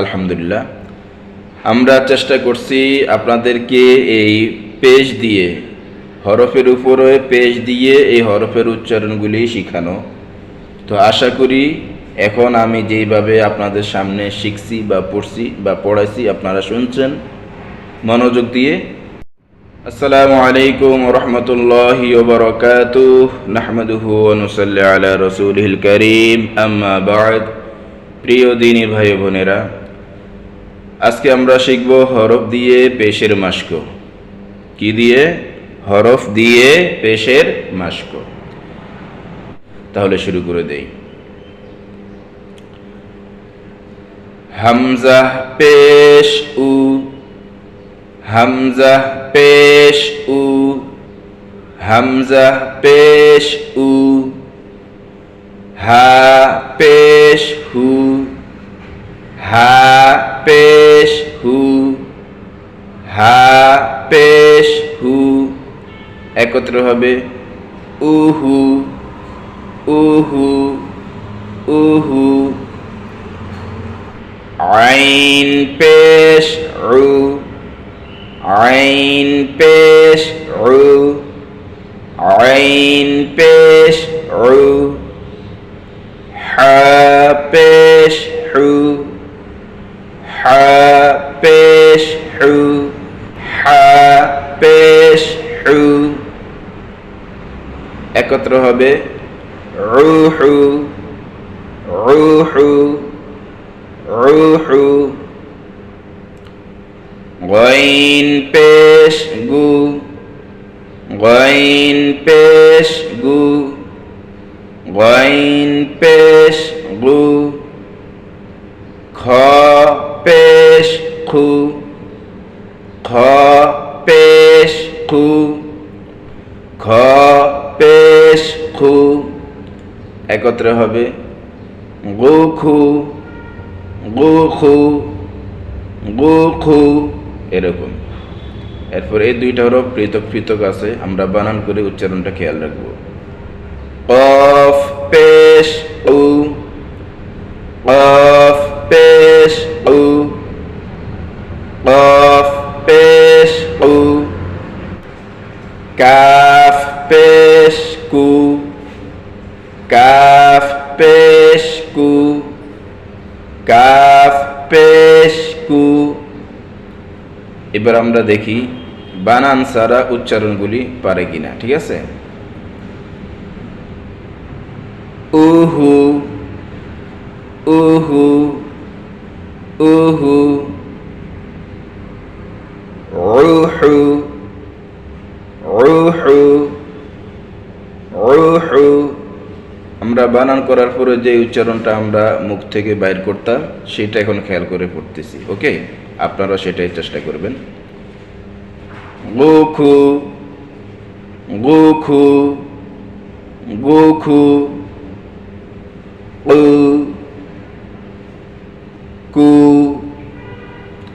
আলহামদুলিল্লাহ। আমরা চেষ্টা করছি আপনাদেরকে এই পেজ দিয়ে, হরফের উপরে পেজ দিয়ে এই হরফের উচ্চারণগুলি শিখানো। তো আশা করি এখন আমি যেইভাবে আপনাদের সামনে শিখছি বা পড়ছি বা পড়াইছি আপনারা শুনছেন, মনোযোগ দিয়ে। আসসালামু আলাইকুম রহমতুল্লাহি ওবরকাতু নাহমাদুহু অনুসাল্লি আলা রসুলহিল করিম। আম্মা বাদ। প্রিয় দিনী ভাই বোনেরা আজকে আমরা শিখব হরফ দিয়ে পেশের মাস্ক। কি দিয়ে? হরফ দিয়ে পেশের মাস্ক। তাহলে শুরু করে দেই। হামজা পেশ উ। হামজা পেশ উ। হামজা পেশ উ। হা পেশ হু। হা পেশ হা, পেশ, হু, একত্র হবে উহু উহু উহু। আইন, পেশ উ আইন, পেশ উ আইন, পেশ উ হা, পেশ, হু, হা, পেশ হু একত্র হবে রুহু রুহু রুহু। গইন পেশ গু। গইন পেশ গু। গইন পেশ গু খ পেশ খু খ পেশ খু খ পেশ খু একত্র হবে। গোখু গোখু গোখু, এরকম। এরপর এই দুইটা হরফ পৃথক পৃথক আছে। আমরা বানান করে উচ্চারণটা খেয়াল রাখব। কফ, পেশ, উ এবার আমরা দেখি বানান সারা উচ্চারণগুলি পারে কিনা ঠিক আছে উহু উহু উহু রুহু রুহু রুহু আমরা বানান করার পরে যে উচ্চারণটা আমরা মুখ থেকে বাইর করতাম, সেটা এখন খেয়াল করে পড়তেছি, ওকে? আপনারা সেটাই চেষ্টা করবেন। গোখু গোখু গোখু কু,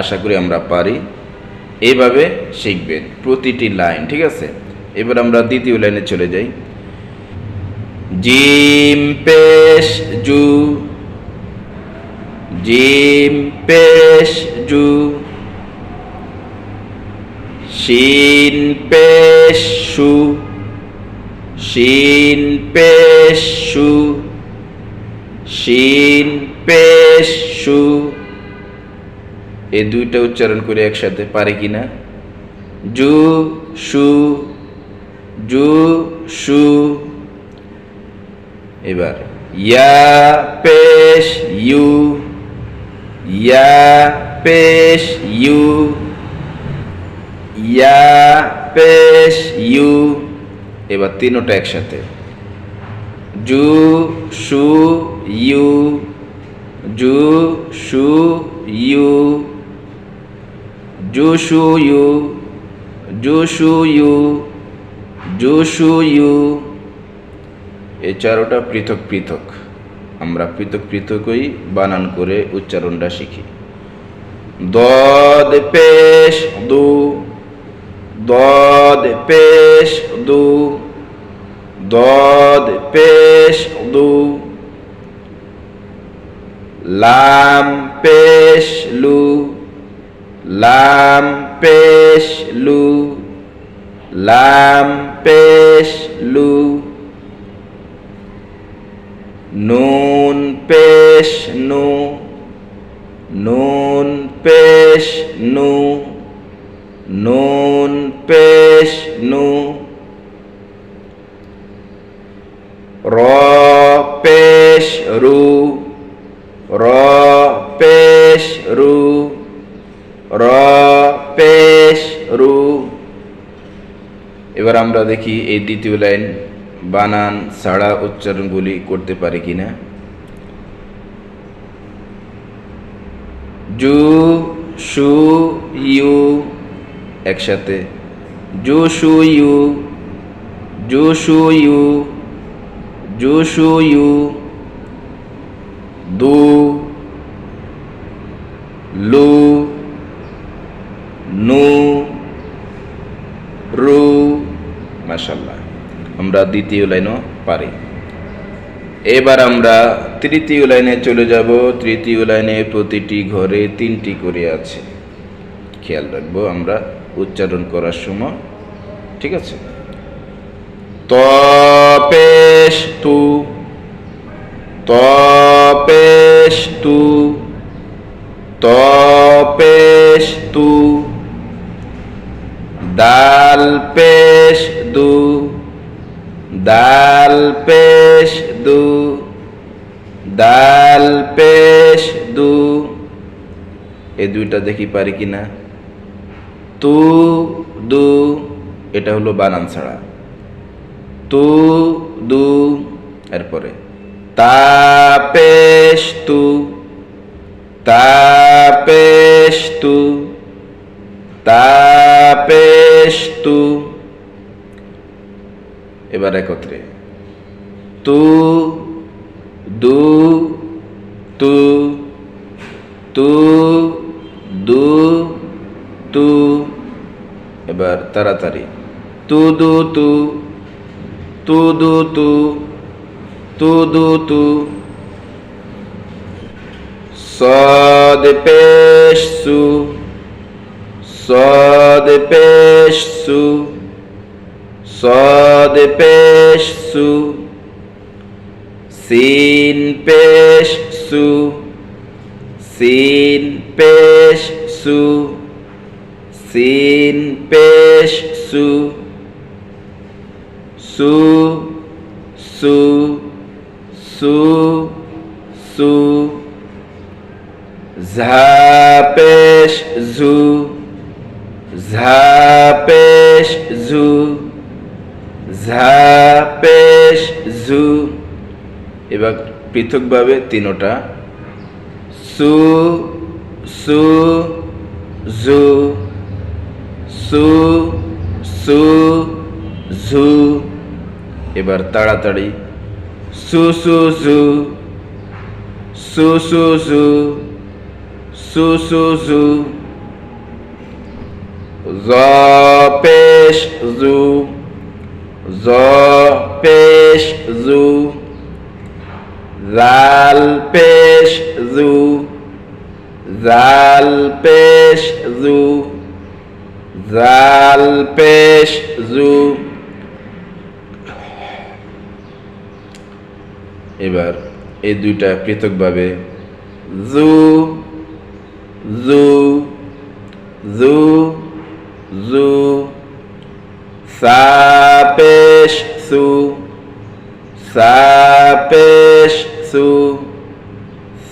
আশা করি আমরা পারি। এইভাবে শিখবেন প্রতিটি লাইন, ঠিক আছে? এবার আমরা দ্বিতীয় লাইনে চলে যাই। জিম পেশ জু। জিম পেশ জু। শিন পেশ সু। শিন পেশ সু। শিন পেশ সু। এই দুইটা উচ্চারণ করে একসাথে পারে কিনা জু, সু। জু, সু। এবার, ইয়া পেশ ইউ, ইয়া পেশ ইউ, ইয়া পেশ ইউ, এবার তিনোটা একসাথে। জু, সু, ইউ, জু, সু, ইউ, জু, সু, ইউ, জু, সু, ইউ, জু, সু, ইউ এই চারোটা পৃথক পৃথক। আমরা পৃথক পৃথকই বানান করে উচ্চারণটা শিখি। দদ পেশ দু, দদ পেশ দু, দদ পেশ দু, লাম পেশ লু, লাম পেশ লু, লাম পেশ লু। নুন পেশ নু নুন পেশ নু নুন পেশ নু র পেশ রু র পেশ রু র পেশ রু এবার আমরা দেখি এই দ্বিতীয় লাইন। বানান ছাড়া উচ্চারণগুলি করতে পারি কিনা জু, সু, ইউ একসাথে। জু, সু, ইউ। জু, সু, ইউ। জু, সু, ইউ। দু, লু। নু, রু। মাশাল্লাহ আমরা দ্বিতীয় লাইনও পারি। এবার আমরা তৃতীয় লাইনে চলে যাব। তৃতীয় লাইনে প্রতিটি ঘরে তিনটি করে আছে। খেয়াল রাখব, আমরা উচ্চারণ করার সময়, ঠিক আছে? তপেশ তু তপেশ তু তপেশ তু দাল পেশ দু দাল, পেশ, দু। দাল, পেশ, দু। এই দুইটা দেখি পারি কিনা তু, দু। এটা হলো বানান ছাড়া। তু, দু। এরপরে তাপেশ তু। তাপেশ তু। তাপেশ তু। এবার একত্রে। তু, দু, তু তু, দু, তু, এবার তাড়াতাড়ি। তু, দু, তু তু, দু, তু তু, দু, তু। সদ সু সদিপেশ সু সদ পেশ সু, সিন পেশ সু, সিন পেশ সু, সিন পেশ সু সু সু সু সু ঝাপেশ ঝু ঝাপেশ ঝু ঝাপেশ ঝু এবার পৃথকভাবে তিনোটা। সু সু ঝু সু সু ঝু এবার তাড়াতাড়ি। সু সু ঝু সু সু ঝু সু সু, জ। পেশ জু। জ পেশ জু জাল পেশ জু জাল পেশ জু জাল পেশ জু এবার এই দুইটা পৃথকভাবে জু জু জু সাপেশ সু সাপেশ সু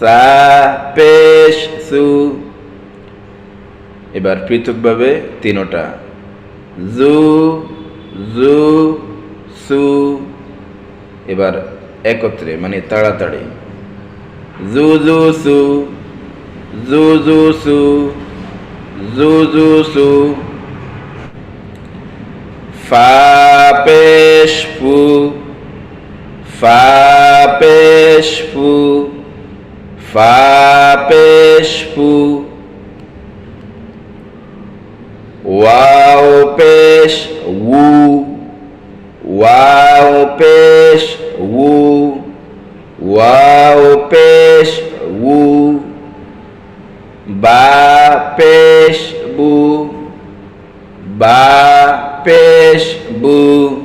সাপেশ সু এবার পৃথকভাবে তিনোটা। জু জু, সু, এবার একত্রে মানে তাড়াতাড়ি। জু জু, সু, জু জু, সু, জু জু, সু। ফা পেশ ফু। ফা ফু। ওয়াও পেশ উ, ওয়াও পেশ উ, ওয়াও পেশ উ, বা পেশ বু, বা পেশ বু,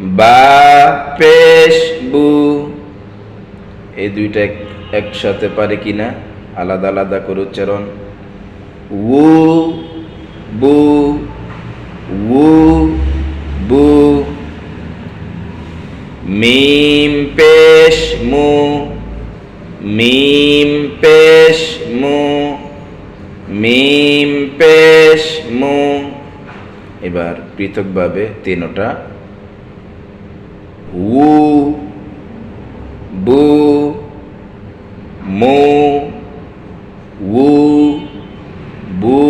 বা পেশ বু। এই দুইটা একসাথে পারে কিনা? আলাদা আলাদা করে উচ্চারণ। উ বু উ বু মিম পেশ মু মিম পেশ মু মিম পেশ মু এবার পৃথকভাবে তিনোটা উ, বু, মু, উ, বু,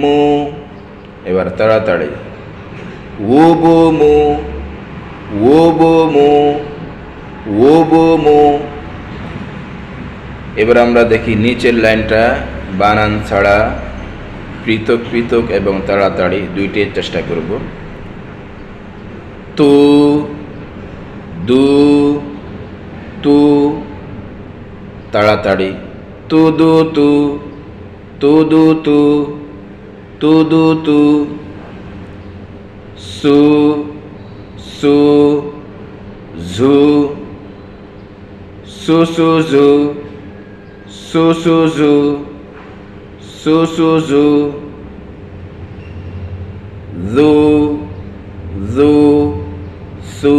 মু, এবার তাড়াতাড়ি। উ, বু, মু ও বো, মো ও বো, মো। এবার আমরা দেখি নিচের লাইনটা বানান ছাড়া পৃথক পৃথক এবং তাড়াতাড়ি দুইটাই চেষ্টা করব। তু, দু, তু, তাড়াতাড়ি। তু, দু, তু তু, দু, তু তু, দু, তু, সু সু, ঝু, সু সু, ঝু, সু সু, ঝু। সু সু ঝু জু জু সু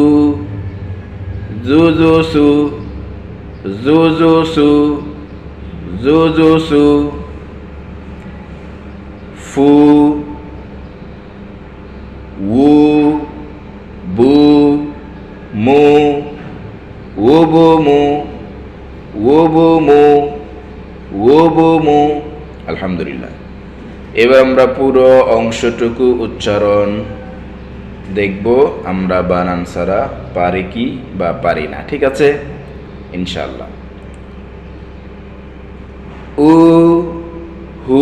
জু জু সু জু জু সু জু জু সু ফু উ বু মু ও বো মু ও বো মু ও বো মু আলহামদুলিল্লাহ। এবার আমরা পুরো অংশটুকু উচ্চারণ দেখব, আমরা বানান ছাড়া পারি কি বা পারি না, ঠিক আছে? ইনশাল্লাহ উ, হু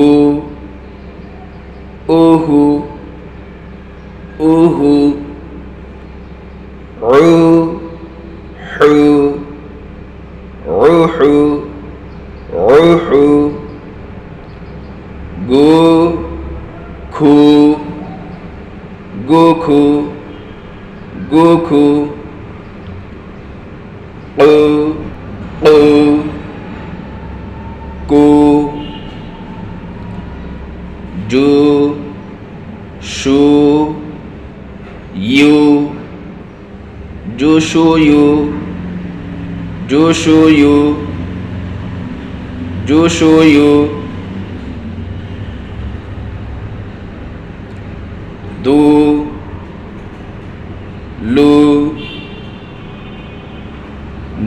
গোখু ও ও কু জু সু ইউ জুসুয়ু জুসুয়ু জুসুয়ু দু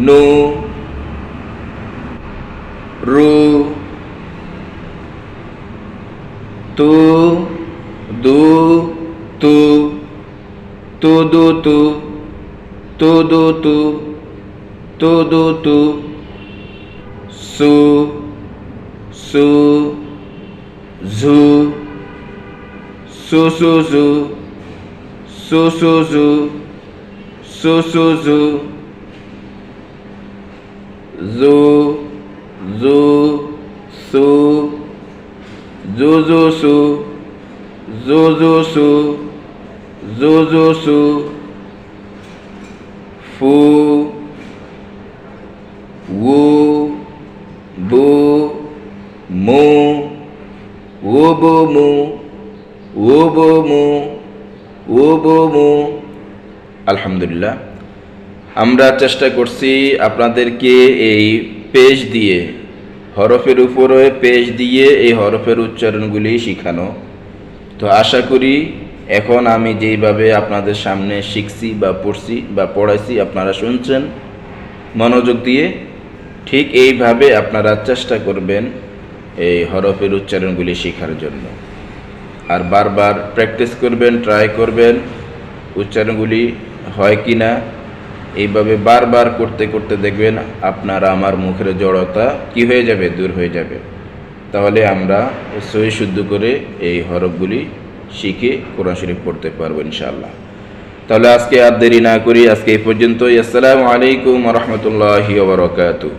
nu ru tu du tu tudo tu tudo tu tudo tu su su zu su su zu su su zu su su zu. Zu zu su zu zu su zu zu su zu zu su ফু উ বু মু ও বো মু ও বো মু ও বো মু আলহামদুলিল্লাহ আমরা চেষ্টা করছি আপনাদেরকে এই পেজ দিয়ে, হরফের উপরে পেজ দিয়ে এই হরফের উচ্চারণগুলি শেখানো। তো আশা করি এখন আমি যেইভাবে আপনাদের সামনে শিখছি বা পড়ছি বা পড়াইছি আপনারা শুনছেন, মনোযোগ দিয়ে ঠিক এইভাবে আপনারা চেষ্টা করবেন এই হরফের উচ্চারণগুলি শেখার জন্য। আর বারবার প্র্যাকটিস করবেন, ট্রাই করবেন, উচ্চারণগুলি হয় কি না এইভাবে বারবার করতে করতে দেখবেন আপনার আমার মুখের জড়তা কি হয়ে যাবে, দূর হয়ে যাবে। তাহলে আমরা সহি শুদ্ধ করে এই হরফগুলি শিখে কোরআন শরীফ পড়তে পারব ইনশাআল্লাহ। তাহলে আজকে আর দেরি না করি, আজকে এই পর্যন্তই। আসসালামু আলাইকুম রহমতুল্লাহি ওবরাকাতুহ